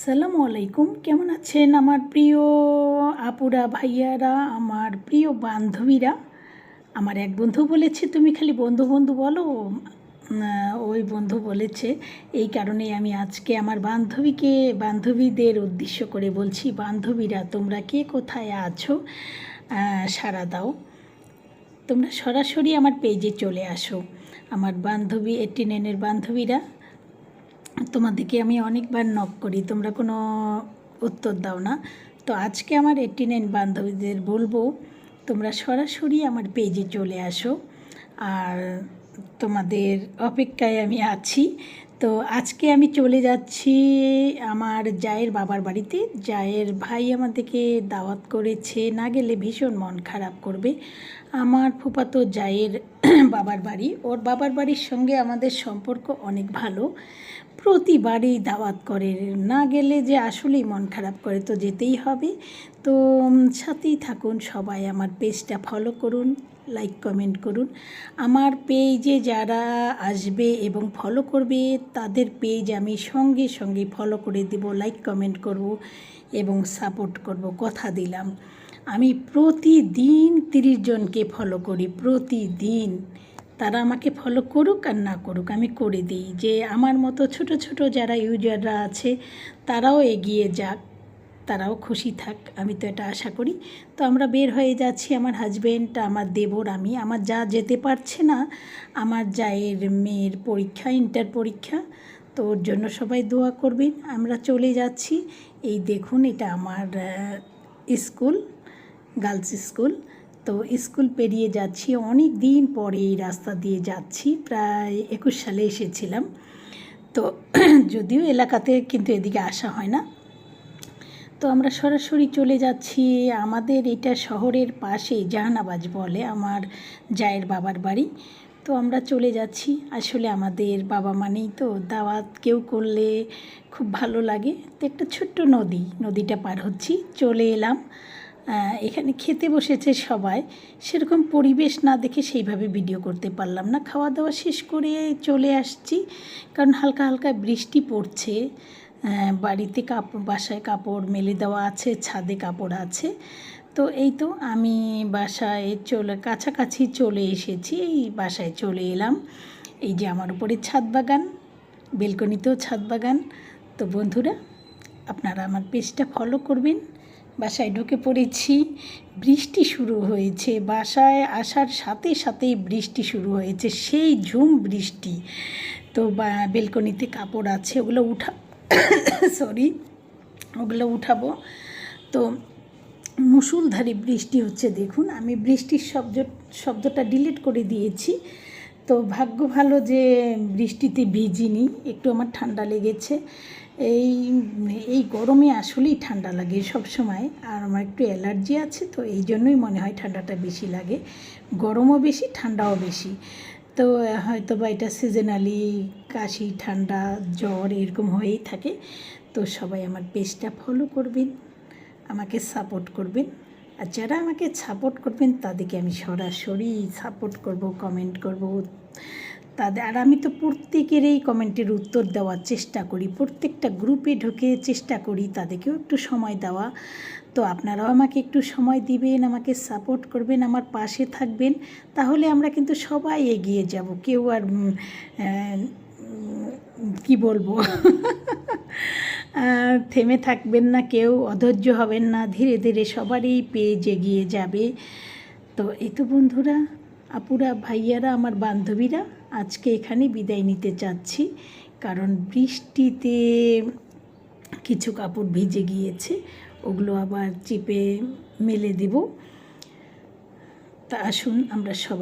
সালামু আলাইকুম, কেমন আছেন আমার প্রিয় আপুরা, ভাইয়ারা, আমার প্রিয় বান্ধবীরা? আমার এক বন্ধু বলেছে, তুমি খালি বন্ধু বন্ধু বলো। ওই বন্ধু বলেছে, এই কারণে আমি আজকে আমার বান্ধবীকে, বান্ধবীদের উদ্দেশ্য করে বলছি, বান্ধবীরা, তোমরা কে কোথায় আছো? সাড়া দাও। তোমরা সরাসরি আমার পেজে চলে আসো। আমার বান্ধবী এইটি নাইনের বান্ধবীরা তোমাদেরকে আমি অনেকবার নক করি, তোমরা কোনো উত্তর দাও না। তো আজকে আমার এইটি নাইন বান্ধবীদের বলব, তোমরা সরাসরি আমার পেজে চলে আসো। আর তোমাদের অপেক্ষায় আমি আছি। তো আজকে আমি চলে যাচ্ছি আমার জায়ের বাবার বাড়িতে। জায়ের ভাই আমাদেরকে দাওয়াত করেছে, না গেলে ভীষণ মন খারাপ করবে। আমার ফুপাতো জায়ের বাবার বাড়ি, ওর বাবার বাড়ির সঙ্গে আমাদের সম্পর্ক অনেক ভালো। প্রতিবারই দাওয়াত করে, না গেলে যে আসলেই মন খারাপ করে তো যেতেই হবে। তো সাথেই থাকুন সবাই, আমার পেজটা ফলো করুন লাইক কমেন্ট করুন। আমার পেজে যারা আসবে এবং ফলো করবে, তাদের পেজ আমি সঙ্গে সঙ্গে ফলো করে দেব লাইক কমেন্ট করব এবং সাপোর্ট করব, কথা দিলাম। আমি প্রতিদিন তিরিশ জনকে ফলো করি, প্রতিদিন। তারা আমাকে ফলো করুক আর না করুক, আমি করে দিই। যে আমার মতো ছোট ছোট যারা ইউজাররা আছে, তারাও এগিয়ে যাক, তারাও খুশি থাক, আমি তো এটা আশা করি। তো আমরা বের হয়ে যাচ্ছি আমার হাজবেন্ড আমার দেবর, আমি। আমার যা যেতে পারছে না, আমার জায়ের মেয়ের পরীক্ষা ইন্টার পরীক্ষা, তো ওর জন্য সবাই দোয়া করবেন। আমরা চলে যাচ্ছি। এই দেখুন, এটা আমার স্কুল গার্লস স্কুল তো স্কুল পেরিয়ে যাচ্ছি, অনেক দিন পরে এই রাস্তা দিয়ে যাচ্ছি, প্রায় একুশ সালে এসেছিলাম। তো যদিও এলাকাতে কিন্তু এদিকে আসা হয় না। তো আমরা সরাসরি চলে যাচ্ছি আমাদের এটা শহরের পাশে জাহানাবাজ বলে আমার জায়ের বাবার বাড়ি। তো আমরা চলে যাচ্ছি, আসলে আমাদের বাবা মানেই তো, দাওয়াত কেউ করলে খুব ভালো লাগে। তো একটা ছোট্ট নদী, নদীটা পার হচ্ছি, চলে এলাম। এখানে খেতে বসেছে সবাই। সেরকম পরিবেশ না দেখে সেইভাবে ভিডিও করতে পারলাম না। খাওয়া দাওয়া শেষ করে চলে আসছি, কারণ হালকা হালকা বৃষ্টি পড়ছে। বাড়িতে কাপড় বাসায় কাপড় মেলে দেওয়া আছে, ছাদে কাপড় আছে। তো এই তো আমি বাসায় চলে, কাছাকাছি চলে এসেছি, এই বাসায় চলে এলাম। এই যে আমার উপরে ছাদ বাগান, বেলকনিতেও ছাদ বাগান। তো বন্ধুরা, আপনারা আমার পেজটা ফলো করবেন। বাসায় ঢুকে পড়েছি। বৃষ্টি শুরু হয়েছে। বাসায় আসার সাথে সাথেই বৃষ্টি শুরু হয়েছে। সেই ঝুম বৃষ্টি। তো বেলকনিতে কাপড় আছে, ওগুলো উঠা, সরি, ওগুলো উঠাবো। তো মুসুলধারে বৃষ্টি হচ্ছে, দেখুন। আমি বৃষ্টির শব্দ, শব্দটা ডিলিট করে দিয়েছি। তো ভাগ্য ভালো যে বৃষ্টিতে ভিজিনি। একটু আমার ঠান্ডা লেগেছে। এই এই গরমে আসলেই ঠান্ডা লাগে সব সময়। আর আমার একটু অ্যালার্জি আছে, তো এই জন্যই মনে হয় ঠান্ডাটা বেশি লাগে। গরমও বেশি, ঠান্ডাও বেশি। তো হয়তো বা এটা সিজনালি কাশি, ঠান্ডা, জ্বর এরকম হয়েই থাকে। তো সবাই আমার পেজটা ফলো করবেন, আমাকে সাপোর্ট করবেন। আর যারা আমাকে সাপোর্ট করবেন, তাদেরকে আমি সরাসরি সাপোর্ট করব কমেন্ট করব। তাদের, আর আমি তো প্রত্যেকেরই কমেন্টের উত্তর দেওয়ার চেষ্টা করি। প্রত্যেকটা গ্রুপে ঢুকে চেষ্টা করি তাদেরকেও একটু সময় দেওয়া। তো আপনারাও আমাকে একটু সময় দিবেন, আমাকে সাপোর্ট করবেন, আমার পাশে থাকবেন। তাহলে আমরা কিন্তু সবাই এগিয়ে যাব। কেউ আর কি বলব? থেমে থাকবেন না কেউ, অধৈর্য হবেন না, ধীরে ধীরে সবারই পেজ এগিয়ে যাবে। তো এই তো বন্ধুরা, আপুরা, ভাইয়ারা, আমার বান্ধবীরা আজকে এখানে বিদায় নিতে চাচ্ছি, কারণ বৃষ্টিতে কিছু কাপড় ভিজে গিয়েছে, ওগুলো আবার চিপে মেলে দেব। তা আসুন আমরা সবাই